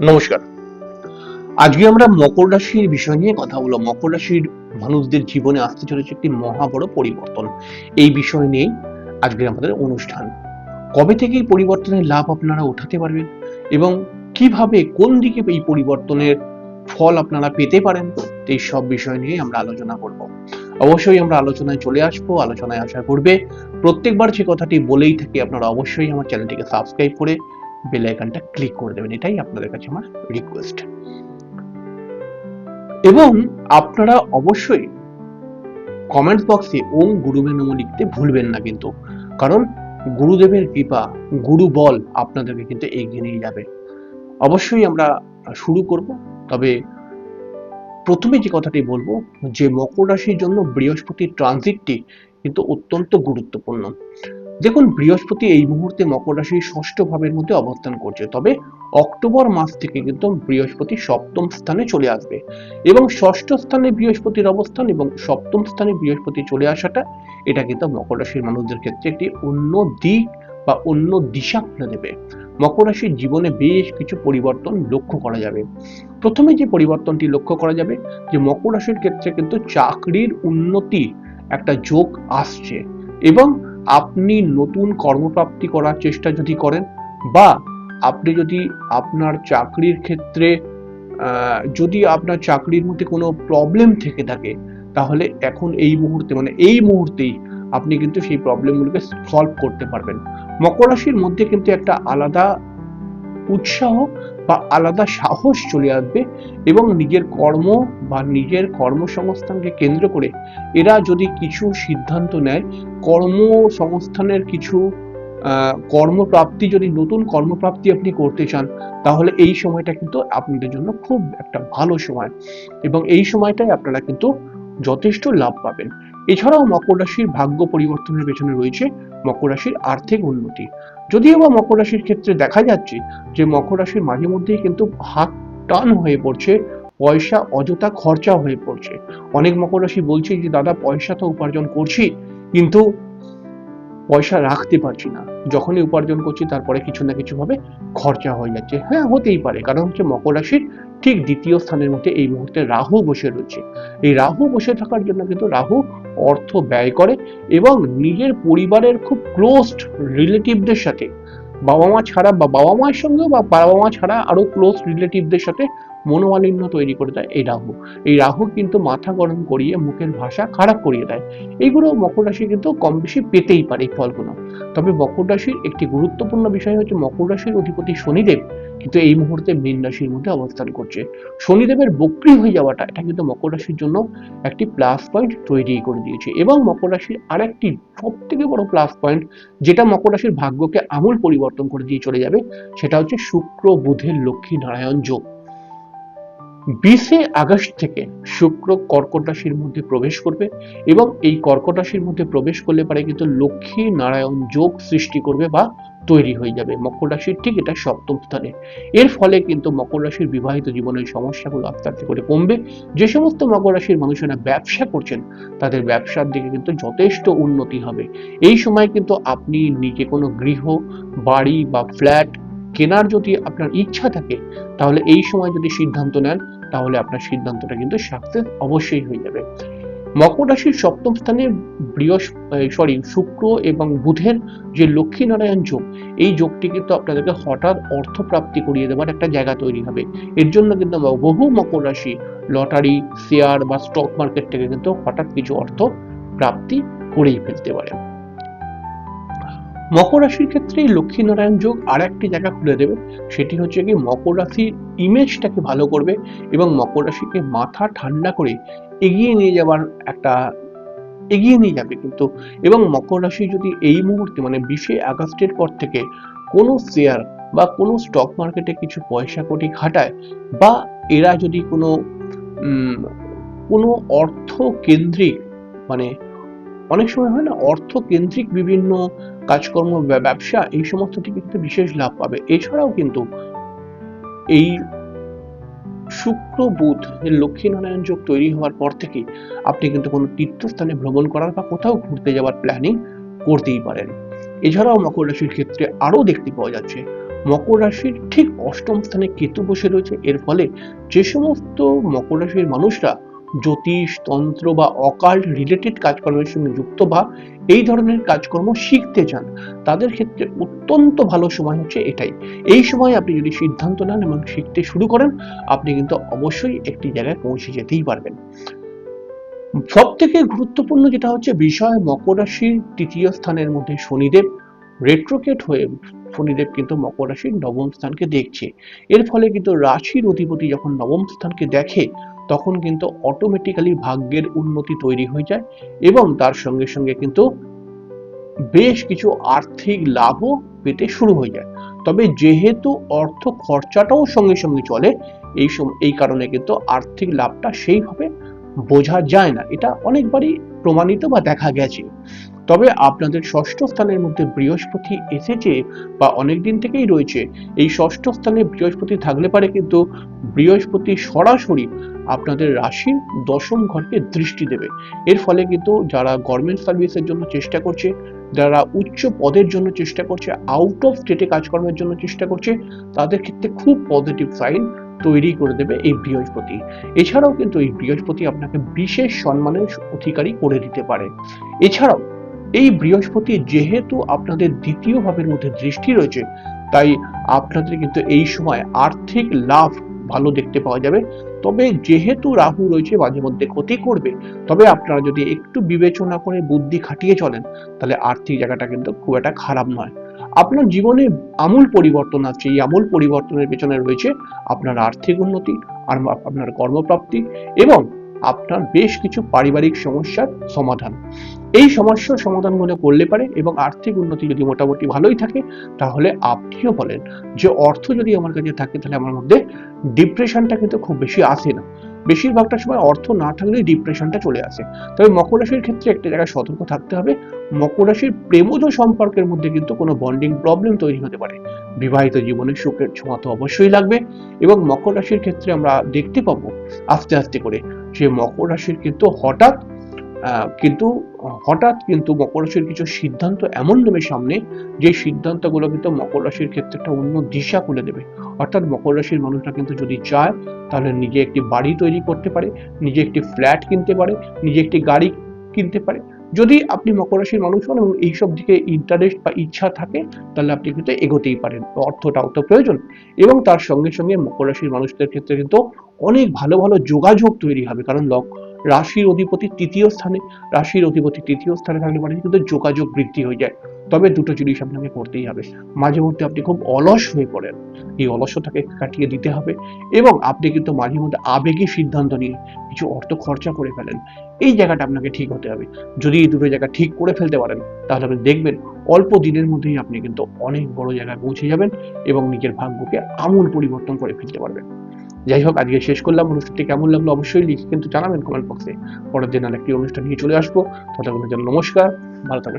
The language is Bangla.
নমস্কার। আজকে আমরা মকর রাশির বিষয় নিয়ে কথা বলব। মকর রাশির মানুষদের জীবনে আসতে চলেছে একটি মহা বড় পরিবর্তন। এই বিষয় নিয়েই আজকে আমাদের অনুষ্ঠান। কবে থেকে এই পরিবর্তনের লাভ আপনারা উঠাতে পারবেন এবং কীভাবে কোন দিকে এই পরিবর্তনের ফল আপনারা পেতে পারেন, এই সব বিষয় নিয়ে আমরা আলোচনা করব। অবশ্যই আমরা আলোচনায় চলে আসব। আলোচনায় আসার পূর্বে প্রত্যেকবার যে কথাটি বলেই থাকি, আপনারা অবশ্যই আমার চ্যানেলটিকে সাবস্ক্রাইব করে বেল আইকনটা ক্লিক করে দেবেন। এটাই আপনাদের কাছে আমার রিকোয়েস্ট এবং আপনারা অবশ্যই কমেন্ট বক্সে ওম গুরুবে নম লিখতে ভুলবেন না কিন্তু। কারণ গুরুদেবের কৃপা, গুরু বল আপনাদেরকে কিন্তু এগিয়ে নিয়ে যাবে। অবশ্যই আমরা শুরু করব। তবে প্রথমে যে কথাটি বলব, যে মকর রাশির জন্য বৃহস্পতির ট্রানজিটটি কিন্তু অত্যন্ত গুরুত্বপূর্ণ। দেখুন, বৃহস্পতি এই মুহূর্তে মকর রাশির ষষ্ঠ ভাবের মধ্যে অবস্থান করছে, তবে অক্টোবর মাস থেকে কিন্তু বৃহস্পতি সপ্তম স্থানে চলে আসবে এবং ষষ্ঠ স্থানে বৃহস্পতির অবস্থান এবং সপ্তম স্থানে বৃহস্পতি চলে আসাটা, এটা কিন্তু মকর রাশির মানুষদের ক্ষেত্রে একটি অন্য দিক বা অন্য দিশা খুলে দেবে। মকর রাশির জীবনে বেশ কিছু পরিবর্তন লক্ষ্য করা যাবে। প্রথমে যে পরিবর্তনটি লক্ষ্য করা যাবে, যে মকর রাশির ক্ষেত্রে কিন্তু চাকরির উন্নতি একটা যোগ আসছে এবং আপনি নতুন কর্মপ্রাপ্তি করার চেষ্টা যদি করেন, বা আপনি যদি আপনার চাকরির ক্ষেত্রে যদি আপনার চাকরির মধ্যে কোনো প্রবলেম থেকে থাকে, তাহলে এখন এই মুহূর্তে মানে এই মুহূর্তেই আপনি কিন্তু সেই প্রবলেমগুলোকে সলভ করতে পারবেন। মকর রাশির মধ্যে কিন্তু একটা আলাদা উৎসাহ বা আলাদা সাহস চলে আসবে এবং নিজের কর্ম বা নিজের কর্মসংস্থানকে কেন্দ্র করে এরা যদি কিছু সিদ্ধান্ত নেয়, কর্মসংস্থানের কিছু কর্মপ্রাপ্তি যদি নতুন কর্মপ্রাপ্তি আপনি করতে চান, তাহলে এই সময়টা কিন্তু আপনাদের জন্য খুব একটা ভালো সময়। এবং এই সময়টাই আপনারা কিন্তু যথেষ্ট লাভ পাবেন। এছাড়াও মকর রাশির ভাগ্য পরিবর্তনের পেছনে রয়েছে মকর রাশির আর্থিক উন্নতি। যদিও বা মকর রাশির ক্ষেত্রে দেখা যাচ্ছে যে মকর রাশির মাঝে মধ্যেই কিন্তু হাত টান হয়ে পড়ছে, পয়সা অযথা খরচা হয়ে পড়ছে। অনেক মকর রাশি বলছে যে, দাদা, পয়সা তো উপার্জন করছি, কিন্তু পয়সা রাখতে পারছি না। যখনই উপার্জন করছি, তারপরে কিছু না কিছু ভাবে খরচা হয়ে যাচ্ছে। হ্যাঁ হতেই পারে। কারণ হচ্ছে মকর রাশির ঠিক দ্বিতীয় স্থানের মধ্যে এই মুহূর্তে রাহু বসে রয়েছে। এই রাহু বসে থাকার জন্য কিন্তু রাহু অর্থ ব্যয় করে এবং নিজের পরিবারের খুব ক্লোজড রিলেটিভদের সাথে বাবা মা ছাড়া বা বাবা মায়ের সঙ্গেও বা বাবা মা ছাড়া আরও ক্লোজ রিলেটিভদের সাথে মনোমালিন্য তৈরি করে দেয় এই রাহু। এই রাহু কিন্তু মাথা গরম করিয়ে মুখের ভাষা খারাপ করিয়ে দেয়। এইগুলো মকর রাশি কিন্তু কম বেশি পেতেই পারে এই ফলগুলো। তবে মকর রাশির একটি গুরুত্বপূর্ণ বিষয় হচ্ছে মকর রাশির অধিপতি শনিদেব কিন্তু এই মুহূর্তে মীন রাশির মধ্যে অবস্থান করছে। শনিদেবের বক্রি হয়ে যাওয়াটা এটা কিন্তু মকর রাশির জন্য একটি প্লাস পয়েন্ট তৈরি করে দিয়েছে। এবং মকর রাশির আরেকটি সব থেকে বড় প্লাস পয়েন্ট যেটা মকর রাশির ভাগ্যকে আমূল পরিবর্তন করে দিয়ে চলে যাবে সেটা হচ্ছে শুক্র, বুধের লক্ষ্মী, নারায়ণ, যোগ। বিশে আগস্ট থেকে শুক্র কর্কট রাশির মধ্যে প্রবেশ করবে এবং এই কর্কট রাশির মধ্যে প্রবেশ করলে পারে কিন্তু লক্ষ্মী নারায়ণ যোগ সৃষ্টি করবে বা তৈরি হয়ে যাবে মকর রাশির ঠিক এটা সপ্তম স্থানে। এর ফলে কিন্তু মকর রাশির বিবাহিত জীবনের সমস্যাগুলো আস্তে আস্তে করে কমবে। যে সমস্ত মকর রাশির মানুষেরা ব্যবসা করছেন, তাদের ব্যবসার দিকে কিন্তু যথেষ্ট উন্নতি হবে। এই সময় কিন্তু আপনি নিজে কোনো গৃহ, বাড়ি বা ফ্ল্যাট কেনার যদি আপনার ইচ্ছা থাকে, তাহলে এই সময় যদি সিদ্ধান্ত নেন তাহলে আপনার সিদ্ধান্তটা কিন্তু সাকসেস অবশ্যই হয়ে যাবে। মকর রাশির সপ্তম স্থানে বৃহস্পতি সরি শুক্র এবং বুধের যে লক্ষ্মীনারায়ণ যোগ, এই যোগটি কিন্তু আপনাদেরকে হঠাৎ অর্থ প্রাপ্তি করিয়ে দেওয়ার একটা জায়গা তৈরি হবে। এর জন্য কিন্তু বহু মকর রাশি লটারি শেয়ার বা স্টক মার্কেট থেকে কিন্তু হঠাৎ কিছু অর্থ প্রাপ্তি করেই ফেলতে পারে। মকর রাশির ক্ষেত্রে লক্ষ্মীনারায়ণ যোগ আর একটি জায়গা খুলে দেবে। সেটি হচ্ছে কি মকর রাশির ইমেজটাকে ভালো করবে এবং মকর রাশিকে মাথা ঠান্ডা করে এগিয়ে নিয়ে যাওয়ার একটা, এগিয়ে নিয়ে যাবে কিন্তু। এবং মকর রাশি যদি এই মুহূর্তে মানে বিশে আগস্টের পর থেকে কোনো শেয়ার বা কোনো স্টক মার্কেটে কিছু পয়সা কোটি খাটায় বা এরা যদি কোনো কোনো অর্থ কেন্দ্রিক মানে অনেক সময় হয় না অর্থ কেন্দ্রিক বিভিন্ন কাজকর্ম ব্যবসা, এই সমস্ত থেকে কিন্তু বিশেষ লাভ পাবে। এছাড়াও কিন্তু এই শুক্র বুধ লক্ষ্মীনারায়ণ যোগ তৈরি হওয়ার পর থেকে আপনি কিন্তু কোনো তীর্থস্থানে ভ্রমণ করার বা কোথাও ঘুরতে যাওয়ার প্ল্যানিং করতেই পারেন। এছাড়াও মকর রাশির ক্ষেত্রে আরও দেখতে পাওয়া যাচ্ছে, মকর রাশির ঠিক অষ্টম স্থানে কেতু বসে রয়েছে। এর ফলে যে সমস্ত মকর রাশির মানুষরা জ্যোতিষ তন্ত্র বা অকাল্ট রিলেটেড কাজকর্মের সঙ্গে যুক্ত বা এই ধরনের কাজকর্ম শিখতে চান, তাদের ক্ষেত্রে অত্যন্ত ভালো সময় হচ্ছে এটাই। এই সময় আপনি যদি সিদ্ধান্ত নেন এবং শিখতে শুরু করেন, আপনি কিন্তু অবশ্যই একটি জায়গায় পৌঁছে যেতেই পারবেন। সব থেকে গুরুত্বপূর্ণ যেটা হচ্ছে বিষয়, মকর রাশির তৃতীয় স্থানের মধ্যে শনিদেব রেট্রোকেট হয়ে শনিদেব কিন্তু মকর রাশির নবম স্থানকে দেখছে। এর ফলে কিন্তু রাশির অধিপতি যখন নবম স্থানকে দেখে তখন কিন্তু অটোমেটিক্যালি ভাগ্যের উন্নতি তৈরি হয়ে যায় এবং তার সঙ্গে সঙ্গে কিন্তু বেশ কিছু আর্থিক লাভও পেতে শুরু হয়ে যায়। তবে যেহেতু অর্থ খরচাটাও সঙ্গে সঙ্গে চলে, এই এই কারণে কিন্তু আর্থিক লাভটা সেইভাবে বোঝা যায় না। এটা অনেকবারই প্রমাণিত বা দেখা গেছে। তবে আপনাদের ষষ্ঠ স্থানের মধ্যে বৃহস্পতি এসেছে বা অনেক দিন থেকেই রয়েছে। এই ষষ্ঠ স্থানে বৃহস্পতি থাকলে পারে কিন্তু বৃহস্পতি সরাসরি আপনাদের রাশির দশম ঘরকে দৃষ্টি দেবে। এর ফলে কিন্তু যারা গভর্নমেন্ট সার্ভিসের জন্য চেষ্টা করছে, যারা উচ্চ পদের জন্য চেষ্টা করছে আউট অফ স্টেটে কাজকর্মের জন্য চেষ্টা করছে, তাদের ক্ষেত্রে খুব পজিটিভ সাইন তৈরি করে দেবে এই বৃহস্পতি। এছাড়াও কিন্তু এই বৃহস্পতি আপনাকে বিশেষ সম্মানের অধিকারী করে দিতে পারে। এছাড়াও এই বৃহস্পতি যেহেতু আপনাদের দ্বিতীয় ভাবের মধ্যে দৃষ্টি রয়েছে, তাই আপনাদের কিন্তু এই সময় আর্থিক লাভ ভালো দেখতে পাওয়া যাবে। তবে যেহেতু রাহু রয়েছে, মাঝে মধ্যে ক্ষতি করবে, তবে আপনারা যদি একটু বিবেচনা করে বুদ্ধি খাটিয়ে চলেন, তাহলে আর্থিক জায়গাটা কিন্তু খুব একটা খারাপ নয়। আপনার জীবনে আমূল পরিবর্তন আছে, এই আমূল পরিবর্তনের পেছনে রয়েছে আপনার আর্থিক উন্নতি আর আপনার কর্মপ্রাপ্তি এবং আপনার বেশ কিছু পারিবারিক সমস্যার সমাধান। এই সমস্যার সমাধান মনে করলে পারে এবং আর্থিক উন্নতি যদি মোটামুটি ভালোই থাকে, তাহলে আপনিও বলেন যে অর্থ যদি আমার কাছে থাকে, তাহলে আমার মধ্যে ডিপ্রেশনটা কিন্তু খুব বেশি আসে না। বেশিরভাগটা সময় অর্থ না থাকলেই ডিপ্রেশনটা চলে আসে। তবে মকর রাশির ক্ষেত্রে একটা জায়গায় সতর্ক থাকতে হবে। মকর রাশির প্রেমজ সম্পর্কের মধ্যে কিন্তু কোনো বন্ডিং প্রবলেম তৈরি হতে পারে। বিবাহিত জীবনে সুখের ছোঁয়া তো অবশ্যই লাগবে এবং মকর রাশির ক্ষেত্রে আমরা দেখতে পাবো আস্তে আস্তে করে যে মকর রাশির কিন্তু হঠাৎ কিন্তু হঠাৎ কিন্তু মকর রাশির কিছু সিদ্ধান্ত এমন নেবে সামনে, যে সিদ্ধান্তগুলো কিন্তু মকর রাশির ক্ষেত্রে একটা অন্য দিশা খুলে দেবে। অর্থাৎ মকর রাশির মানুষরা কিন্তু যদি চায়, তাহলে নিজে একটি বাড়ি তৈরি করতে পারে, নিজে একটি ফ্ল্যাট কিনতে পারে, নিজে একটি গাড়ি কিনতে পারে। যদি আপনি মকর রাশির মানুষ হন এবং এইসব দিকে ইন্টারেস্ট বা ইচ্ছা থাকে, তাহলে আপনি কিন্তু এগোতেই পারেন। অর্থটাও তো প্রয়োজন। এবং তার সঙ্গে সঙ্গে মকর রাশির মানুষদের ক্ষেত্রে কিন্তু অনেক ভালো ভালো যোগাযোগ তৈরি হবে। কারণ রাশির অধিপতি তৃতীয় স্থানে, রাশির অধিপতি তৃতীয় স্থানে থাকলে মানে কিন্তু যোগাযোগ বৃদ্ধি হয়ে যায়। তবে দুটো জিনিস আপনাকে করতেই হবে। মাঝে মধ্যে আপনি খুব অলস হয়ে পড়েন। এই অলসতাকে কাটিয়ে দিতে হবে এবং আপনি কিন্তু মাঝে মধ্যে আবেগী সিদ্ধান্ত নিয়ে কিছু অর্থ খরচা করে ফেলেন। এই জায়গাটা আপনাকে ঠিক হতে হবে। যদি এই দুটো জায়গা ঠিক করে ফেলতে পারেন, তাহলে আপনি দেখবেন অল্প দিনের মধ্যেই আপনি কিন্তু অনেক বড় জায়গায় পৌঁছে যাবেন এবং নিজের ভাগ্যকে আমূল পরিবর্তন করে ফেলতে পারবেন। যাই হোক আজকে শেষ করলাম। অনুষ্ঠানটি কেমন লাগল অবশ্যই লিখে কিন্তু জানাবেন কমেন্ট বক্সে পরের দিন আর একটি অনুষ্ঠান নিয়ে চলে আসব। ততক্ষণের জন্য নমস্কার। ভালো থাকবেন।